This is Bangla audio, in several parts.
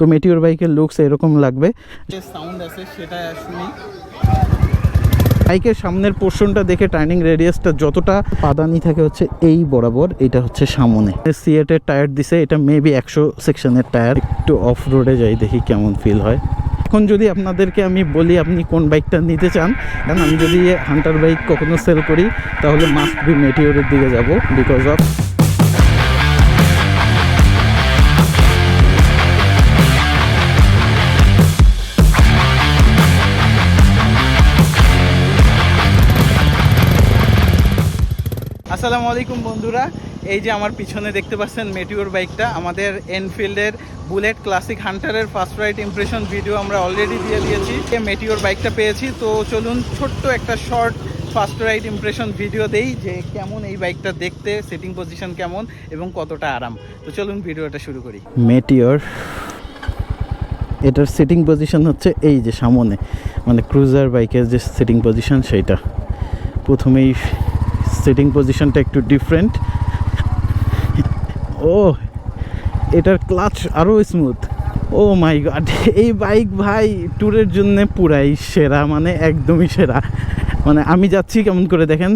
তো মেটিওর বাইকের লুকস এরকম লাগবে। যে সাউন্ড আছে সেটা শুনি বাইকের সামনের পোর্শনটা দেখে টার্নিং রেডিয়াসটা যতটা পাদানি থাকে হচ্ছে এই বরাবর এটা হচ্ছে সামনে। সিয়েটের টায়ার দিছে এটা মেবি একশো সেকশনের টায়ার একটু অফ রোডে যাই দেখি কেমন ফিল হয়। এখন যদি আপনাদেরকে আমি বলি আপনি কোন বাইকটা নিতে চান কারণ আমি যদি হান্টার বাইক কখনো সেল করি তাহলে মাস্ট বি মেটিওরের দিকে যাব বিকজ অফ আসসালামু আলাইকুম বন্ধুরা। এই যে আমার পিছনে দেখতে পাচ্ছেন মেটিওর বাইকটা আমাদের এনফিল্ডের বুলেট ক্লাসিক হান্টারের ফার্স্ট রাইড ইমপ্রেশন ভিডিও আমরা অলরেডি দিয়ে দিয়েছি। মেটিওর বাইকটা পেয়েছি। তো চলুন ছোট্ট একটা short first ride impression video দেই যে কেমন এই বাইকটা দেখতে সেটিং পজিশন কেমন এবং কতটা আরাম। তো চলুন ভিডিওটা শুরু করি। মেটিওর এটার সিটিং পজিশন হচ্ছে এই যে সামনে। মানে ক্রুজার বাইকের যে সিটিং পজিশন সেইটা প্রথমেই সিটিং পজিশনটা একটু ডিফারেন্ট ও, এটার ক্লাচ আরও স্মুথ ও মাই গড এই বাইক ভাই ট্যুরের জন্য পুরাই সেরা মানে একদমই সেরা। মানে আমি যাচ্ছি কেমন করে দেখেন।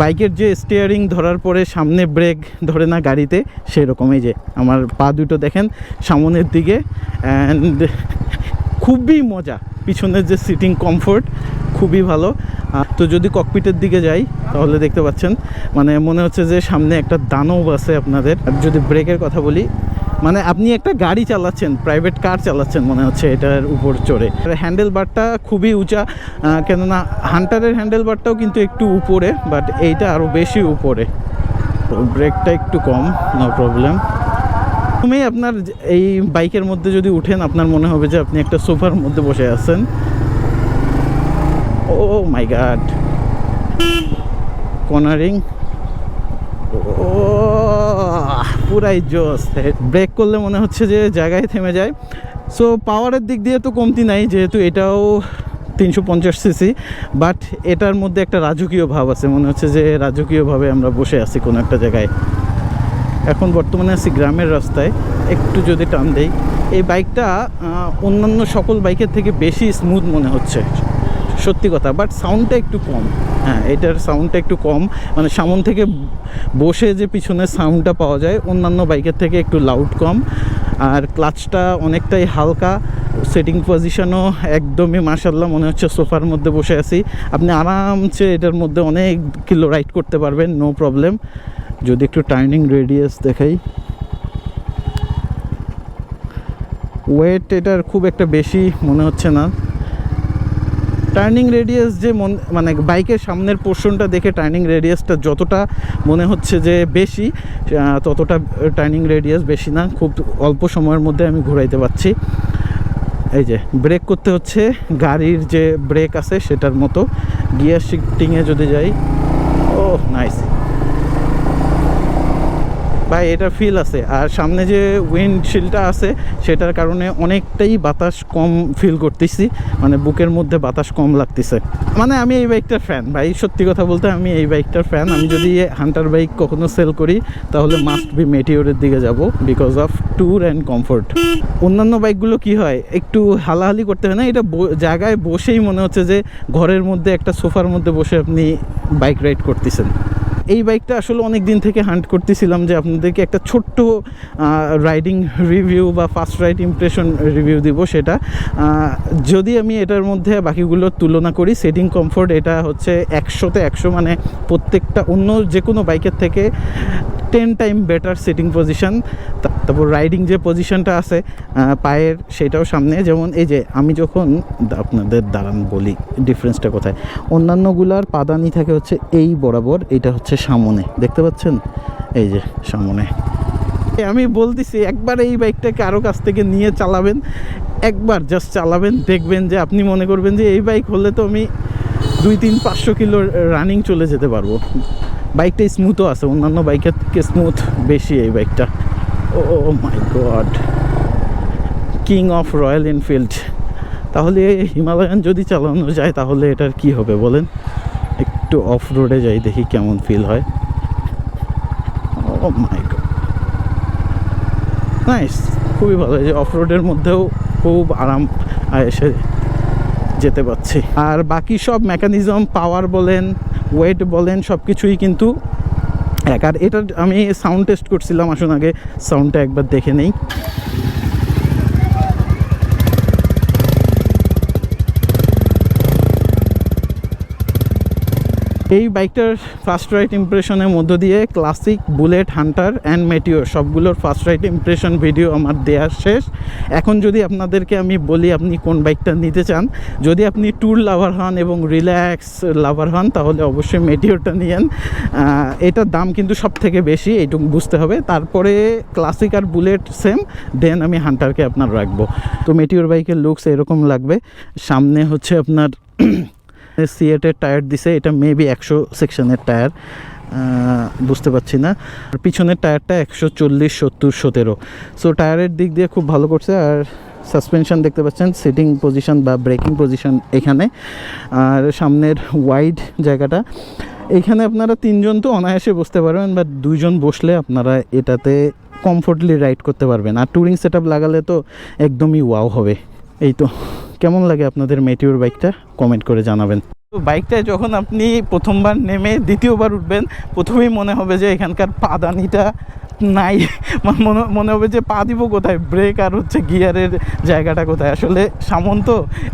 বাইকের যে স্টিয়ারিং ধরার পরে সামনে ব্রেক ধরে না গাড়িতে, সেরকমই যে। আমার পা দুটো দেখেন, সামনের দিকে। অ্যান্ড খুবই মজা, পিছনের যে সিটিং কমফোর্ট খুবই ভালো। তো যদি ককপিটের দিকে যাই, তাহলে দেখতে পাচ্ছেন মানে মনে হচ্ছে যে সামনে একটা দানব আছে আপনাদের। যদি ব্রেকের কথা বলি মানে আপনি একটা গাড়ি চালাচ্ছেন প্রাইভেট কার চালাচ্ছেন মনে হচ্ছে এটার উপর চড়ে। হ্যান্ডেল বারটা খুবই উঁচা কেননা হান্টারের হ্যান্ডেল বারটাও কিন্তু একটু উপরে বাট এইটা আরও বেশি উপরে। তো ব্রেকটা একটু কম নো প্রবলেম তুমি আপনার এই বাইকের মধ্যে যদি উঠেন, আপনার মনে হবে যে আপনি একটা সোফার মধ্যে বসে আছেন। ও মাই গাড কর্নারিং ও পুরাই জোস ব্রেক করলে মনে হচ্ছে যে জায়গায় থেমে যায়। সো পাওয়ারের দিক দিয়ে তো কমতি নাই, যেহেতু এটাও তিনশো পঞ্চাশ সিসি বাট এটার মধ্যে একটা রাজকীয় ভাব আছে। মনে হচ্ছে যে রাজকীয়ভাবে আমরা বসে আছি কোনো একটা জায়গায়। এখন বর্তমানে আছি গ্রামের রাস্তায়। একটু যদি টান দেই, এই বাইকটা অন্যান্য সকল বাইকের থেকে বেশি স্মুথ মনে হচ্ছে। সত্যি কথা বাট সাউন্ডটা একটু কম। হ্যাঁ এটার সাউন্ডটা একটু কম। মানে সামন থেকে বসে যে পিছনের সাউন্ডটা পাওয়া যায়, অন্যান্য বাইকের থেকে একটু লাউড কম। আর ক্লাচটা অনেকটাই হালকা। সেটিং পজিশনও একদমই মার্শাল্লাহ মনে হচ্ছে সোফার মধ্যে বসে আছি। আপনি আরামসে এটার মধ্যে অনেক কিলো রাইড করতে পারবেন নো প্রবলেম যদি একটু টার্নিং রেডিয়াস দেখাই। ওয়েট এটার খুব একটা বেশি মনে হচ্ছে না। টার্নিং রেডিয়াস যে মন মানে বাইকের সামনের পোর্শনটা দেখে টার্নিং রেডিয়াসটা যতটা মনে হচ্ছে যে বেশি ততটা টার্নিং রেডিয়াস বেশি না, খুব অল্প সময়ের মধ্যে আমি ঘুরাইতে পারছি। এই যে ব্রেক করতে হচ্ছে, গাড়ির যে ব্রেক আছে সেটার মতো। গিয়ার শিফটিংয়ে যদি যাই ও নাইস ভাই, এটা ফিল আছে। আর সামনে যে উইন্ডশিল্ডটা আছে, সেটার কারণে অনেকটাই বাতাস কম ফিল করতেছি। মানে বুকের মধ্যে বাতাস কম লাগতেছে। মানে আমি এই বাইকটার ফ্যান ভাই। সত্যি কথা বলতে আমি এই বাইকটার ফ্যান আমি যদি হান্টার বাইক কখনো সেল করি, তাহলে মাস্ট বি মেটিওরের দিকে যাব because of tour and comfort অন্যান্য বাইকগুলো কি হয়, একটু হালাহালি করতে হয় না? এটা জায়গায় বসেই মনে হচ্ছে যে ঘরের মধ্যে একটা সোফার মধ্যে বসে আপনি বাইক রাইড করতেছেন। এই বাইকটা আসলে অনেক দিন থেকে হান্ট করতেছিলাম যে আপনাদেরকে একটা ছোট্ট রাইডিং রিভিউ বা ফার্স্ট রাইড ইমপ্রেশন রিভিউ দিব সেটা। যদি আমি এটার মধ্যে বাকিগুলোর তুলনা করি সেটিং কমফোর্ট এটা হচ্ছে একশোতে একশো মানে প্রত্যেকটা অন্য যে কোনো বাইকের থেকে ten time better seating position তারপর রাইডিং যে পজিশনটা আছে পায়ের সেটাও সামনে, যেমন এই যে আমি যখন আপনাদের দাঁড়ান বলি ডিফারেন্সটা কোথায়, অন্যান্যগুলার পাদানি থাকে হচ্ছে এই বরাবর, এটা হচ্ছে সামনে, দেখতে পাচ্ছেন? এই যে সামনে। আমি বলতেছি, একবার এই বাইকটাকে আরও কাছ থেকে নিয়ে চালাবেন, একবার জাস্ট চালাবেন, দেখবেন যে আপনি মনে করবেন যে এই বাইক হলে তো আমি দুই, তিন, পাঁচশো কিলো রানিং চলে যেতে পারব। বাইকটা স্মুথও আছে, অন্যান্য বাইকের থেকে স্মুথ বেশি এই বাইকটা। ও my god king of Royal Enfield তাহলে হিমালয়ান যদি চালানো যায়, তাহলে এটার কি হবে বলেন? একটু অফ রোডে যাই, দেখি কেমন ফিল হয়। ও মাই গড নাইস খুবই ভালো যে অফ রোডের মধ্যেও খুব আরাম এসে যেতে পারছি। আর বাকি সব মেকানিজম পাওয়ার বলেন ওয়েট বলেন সব কিছুই কিন্তু এক। আর এটা আমি সাউন্ড টেস্ট করছিলাম, আসুন আগে সাউন্ডটা একবার দেখে নেই। এই বাইকটার ফার্স্ট রাইট ইমপ্রেশনের মধ্য দিয়ে Classic Bullet Hunter and Meteor সবগুলোর ফার্স্ট রাইট ইমপ্রেশন ভিডিও আমার দেওয়ার শেষ। এখন যদি আপনাদেরকে আমি বলি আপনি কোন বাইকটা নিতে চান, যদি আপনি ট্যুর লাভার হন এবং রিল্যাক্স লাভার হন, তাহলে অবশ্যই মেটিওরটা নিয়েন। এটার দাম কিন্তু সব থেকে বেশি, এইটুকু বুঝতে হবে। তারপরে ক্লাসিক আর বুলেট সেম দেন আমি হান্টারকে আপনার রাখব। তো মেটিওর বাইকের লুকস এরকম লাগবে। সামনে হচ্ছে আপনার সিএটের টায়ার দিছে, এটা মেবি একশো সেকশনের টায়ার বুঝতে পারছি না। আর পিছনের টায়ারটা একশো চল্লিশ, সত্তর, সতেরো। সো টায়ারের দিক দিয়ে খুব ভালো করছে, আর সাসপেনশন দেখতে পাচ্ছেন সিটিং পজিশন বা ব্রেকিং পজিশন এখানে। আর সামনের ওয়াইড জায়গাটা, এখানে আপনারা তিনজন তো অনায়াসে বসতে পারবেন বা দুইজন বসলে আপনারা এটাতে কমফোর্টলি রাইড করতে পারবেন। আর ট্যুরিং সেট লাগালে তো একদমই ওয়াও হবে, এই তো। কেমন লাগে আপনাদের মেটিওর বাইকটা কমেন্ট করে জানাবেন। তো বাইকটায় যখন আপনি প্রথমবার নেমে দ্বিতীয়বার উঠবেন, প্রথমেই মনে হবে যে এখানকার পাদানিটা নাই। মানে মনে মনে হবে যে পা দিব কোথায়? ব্রেক আর হচ্ছে গিয়ারের জায়গাটা কোথায়? আসলে সামন্ত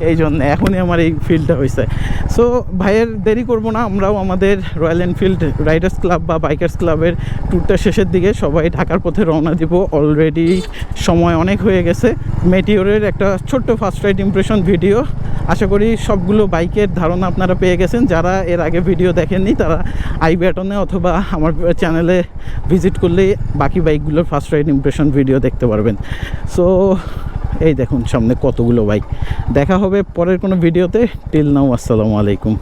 এই জন্য এখনই আমার এই ফিল্ডটা হয়েছে সো ভাইয়ের দেরি করব না, আমরাও আমাদের রয়্যাল এনফিল্ড রাইডার্স ক্লাব বা বাইকার্স ক্লাবের ট্যুরটা শেষের দিকে সবাই ঢাকার পথে রওনা দিব। অলরেডি সময় অনেক হয়ে গেছে। মেটিওরের একটা ছোট্ট ফার্স্ট রাইড ইমপ্রেশন ভিডিও আশা করি সবগুলো বাইকের ধারণা আপনারা পেয়ে গেছেন। যারা এর আগে ভিডিও দেখেননি, তারা আই ব্যাটনে অথবা আমার চ্যানেলে ভিজিট করলে বাকি বাইকগুলোর ফার্স্ট রাইড ইমপ্রেশন ভিডিও দেখতে পারবেন। সো এই দেখুন সামনে কতগুলো বাইক দেখা হবে পরের কোনো ভিডিওতে টিল নাও আসসালামু আলাইকুম।